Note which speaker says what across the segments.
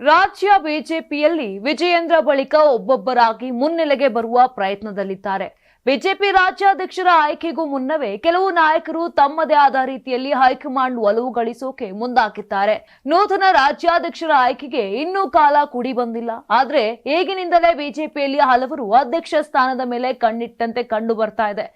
Speaker 1: ರಾಜ್ಯ ಬಿಜೆಪಿಯಲ್ಲಿ ವಿಜಯೇಂದ್ರ ಬಳಿಕ ಒಬ್ಬೊಬ್ಬರಾಗಿ ಮುನ್ನೆಲೆಗೆ ಬರುವ ಪ್ರಯತ್ನದಲ್ಲಿದ್ದಾರೆ. ಬಿಜೆಪಿ ರಾಜ್ಯಾಧ್ಯಕ್ಷರ ಆಯ್ಕೆಗೂ ಮುನ್ನವೇ ಕೆಲವು ನಾಯಕರು ತಮ್ಮದೇ ಆದ ರೀತಿಯಲ್ಲಿ ಹೈಕಮಾಂಡ್ ಒಲವು ಗಳಿಸೋಕೆ ಮುಂದಾಗಿದ್ದಾರೆ. ನೂತನ ರಾಜ್ಯಾಧ್ಯಕ್ಷರ ಆಯ್ಕೆಗೆ ಇನ್ನೂ ಕಾಲ ಕೂಡಿ ಬಂದಿಲ್ಲ. ಆದ್ರೆ ಈಗಿನಿಂದಲೇ ಬಿಜೆಪಿಯಲ್ಲಿ ಹಲವರು ಅಧ್ಯಕ್ಷ ಸ್ಥಾನದ ಮೇಲೆ ಕಣ್ಣಿಟ್ಟಂತೆ ಕಂಡು ಬರ್ತಾ ಇದೆ.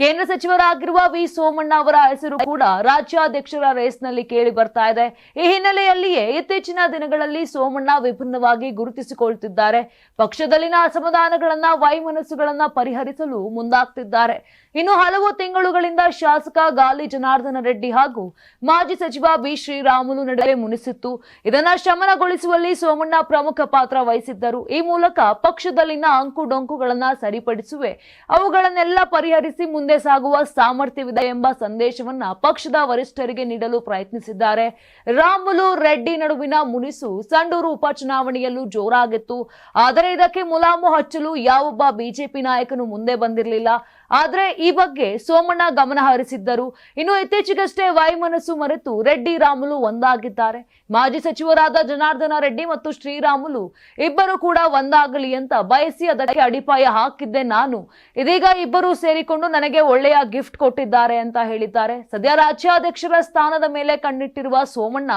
Speaker 1: ಕೇಂದ್ರ ಸಚಿವರಾಗಿರುವ ವಿ ಸೋಮಣ್ಣ ಅವರ ಹೆಸರು ಕೂಡ ರಾಜ್ಯಾಧ್ಯಕ್ಷರ ರೇಸ್ನಲ್ಲಿ ಕೇಳಿ ಬರ್ತಾ ಇದೆ. ಈ ಹಿನ್ನೆಲೆಯಲ್ಲಿಯೇ ಇತ್ತೀಚಿನ ದಿನಗಳಲ್ಲಿ ಸೋಮಣ್ಣ ವಿಭಿನ್ನವಾಗಿ ಗುರುತಿಸಿಕೊಳ್ತಿದ್ದಾರೆ. ಪಕ್ಷದಲ್ಲಿನ ಅಸಮಾಧಾನಗಳನ್ನ, ವೈಮನಸ್ಸುಗಳನ್ನ ಪರಿಹರಿಸಲು ಮುಂದಾಗ್ತಿದ್ದಾರೆ. ಇನ್ನು ಹಲವು ತಿಂಗಳುಗಳಿಂದ ಶಾಸಕ ಗಾಲಿ ಜನಾರ್ದನ ರೆಡ್ಡಿ ಹಾಗೂ ಮಾಜಿ ಸಚಿವ ಬಿ ಶ್ರೀರಾಮುಲು ನಡುವೆ ಮುನಿಸಿತ್ತು. ಇದನ್ನ ಶಮನಗೊಳಿಸುವಲ್ಲಿ ಸೋಮಣ್ಣ ಪ್ರಮುಖ ಪಾತ್ರ ವಹಿಸಿದ್ದರು. ಈ ಮೂಲಕ ಪಕ್ಷದಲ್ಲಿನ ಅಂಕು ಡೊಂಕುಗಳನ್ನ ಸರಿಪಡಿಸುವೆ, ಅವುಗಳನ್ನೆಲ್ಲ ಪರಿಹರಿಸಿ ಮುಂದೆ ಸಾಗುವ ಸಾಮರ್ಥ್ಯವಿದೆ ಎಂಬ ಸಂದೇಶವನ್ನ ಪಕ್ಷದ ವರಿಷ್ಠರಿಗೆ ನೀಡಲು ಪ್ರಯತ್ನಿಸಿದ್ದಾರೆ. ರಾಮುಲು ರೆಡ್ಡಿ ನಡುವಿನ ಮುನಿಸು ಸಂಡೂರು ಉಪಚುನಾವಣೆಯಲ್ಲೂ ಜೋರಾಗಿತ್ತು. ಆದರೆ ಇದಕ್ಕೆ ಮುಲಾಮು ಹಚ್ಚಲು ಯಾವೊಬ್ಬ ಬಿಜೆಪಿ ನಾಯಕನು ಮುಂದೆ ಬಂದಿರಲಿಲ್ಲ. ಆದ್ರೆ ಈ ಬಗ್ಗೆ ಸೋಮಣ್ಣ ಗಮನ ಹರಿಸಿದ್ದರು. ಇನ್ನು ಇತ್ತೀಚೆಗಷ್ಟೇ ವಾಯುಮನಸ್ಸು ಮರೆತು ರೆಡ್ಡಿ, ರಾಮುಲು ಒಂದಾಗಿದ್ದಾರೆ. ಮಾಜಿ ಸಚಿವರಾದ ಜನಾರ್ದನ ರೆಡ್ಡಿ ಮತ್ತು ಶ್ರೀರಾಮುಲು ಇಬ್ಬರು ಕೂಡ ಒಂದಾಗಲಿ ಅಂತ ಬಯಸಿ ಅದಕ್ಕೆ ಅಡಿಪಾಯ ಹಾಕಿದ್ದೆ ನಾನು. ಇದೀಗ ಇಬ್ಬರು ಸೇರಿಕೊಂಡು ನನಗೆ ಒಳ್ಳೆಯ ಗಿಫ್ಟ್ ಕೊಟ್ಟಿದ್ದಾರೆ ಅಂತ ಹೇಳಿದ್ದಾರೆ. ಸದ್ಯ ರಾಜ್ಯಾಧ್ಯಕ್ಷರ ಸ್ಥಾನದ ಮೇಲೆ ಕಣ್ಣಿಟ್ಟಿರುವ ಸೋಮಣ್ಣ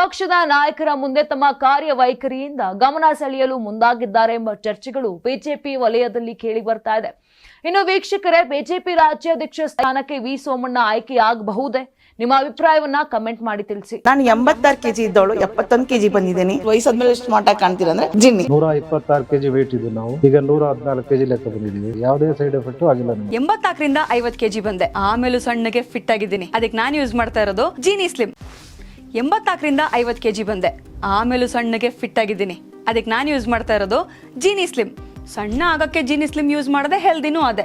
Speaker 1: ಪಕ್ಷದ ನಾಯಕರ ಮುಂದೆ ತಮ್ಮ ಕಾರ್ಯವೈಖರಿಯಿಂದ ಗಮನ ಸೆಳೆಯಲು ಮುಂದಾಗಿದ್ದಾರೆ ಎಂಬ ಚರ್ಚೆಗಳು ಬಿಜೆಪಿ ವಲಯದಲ್ಲಿ ಕೇಳಿ ಬರ್ತಾ ಇದೆ. ಇನ್ನು ವೀಕ್ಷಕರೇ ಬಿಜೆಪಿ ರಾಜ್ಯಾಧ್ಯಕ್ಷ ಸ್ಥಾನಕ್ಕೆ ವಿ ಸೋಮಣ್ಣ ಆಯ್ಕೆಯಾಗಬಹುದೇ? ನಿಮ್ಮ ಅಭಿಪ್ರಾಯವನ್ನ ಕಮೆಂಟ್ ಮಾಡಿ ತಿಳಿಸಿ.
Speaker 2: ನಾನು ಎಂಬತ್ತಾರು ಕೆಜಿ ಇದ್ದವಳು ಎಪ್ಪತ್ತೊಂದು ಕೆಜಿ ಬಂದಿದ್ದೀನಿ. ವಯಸ್ಸಾದ್ಮೇಲೆ ಎಷ್ಟು ಮಾಟ ಕಾಣ್ತೀರಾ ಅಂದ್ರೆ ಜಿನ್ನಿ.
Speaker 3: ನೂರ ಇಪ್ಪತ್ತಾರು ಕೆಜಿ ವೇಟ್ ಇದ್ದು ನಾವು. ಈಗ ನೂರ ಹದಿನಾಲ್ಕು ಕೆಜಿ ಲೆಕ್ಕ ಬಂದಿದ್ದೀವಿ. ಯಾವುದೇ ಸೈಡ್ ಎಫೆಕ್ಟ್ ಆಗಿಲ್ಲ ನಮಗೆ.
Speaker 4: ಎಂಬತ್ನಾಲ್ಕರಿಂದ ಐವತ್ ಕೆಜಿ ಬಂದೆ. ಆಮೇಲೂ ಸಣ್ಣಗೆ ಫಿಟ್ ಆಗಿದ್ದೀನಿ. ಅದಕ್ಕೆ ನಾನು ಯೂಸ್ ಮಾಡ್ತಾ ಇರೋದು ಜೀನಿ ಸ್ಲಿಮ್ ಎಂಬತ್ನಾಲ್ಕರಿಂದ ಐವತ್ ಕೆಜಿ ಬಂದೆ. ಆಮೇಲೂ ಸಣ್ಣಗೆ ಫಿಟ್ ಆಗಿದ್ದೀನಿ. ಅದಕ್ಕೆ ನಾನು ಯೂಸ್ ಮಾಡ್ತಾ ಇರೋದು ಜೀನಿ ಸ್ಲಿಮ್ ಸಣ್ಣ ಆಗಕ್ಕೆ ಜೀನಿ ಸ್ಲಿಮ್ ಯೂಸ್ ಮಾಡದೆ ಹೆಲ್ದಿನೂ ಅದೇ.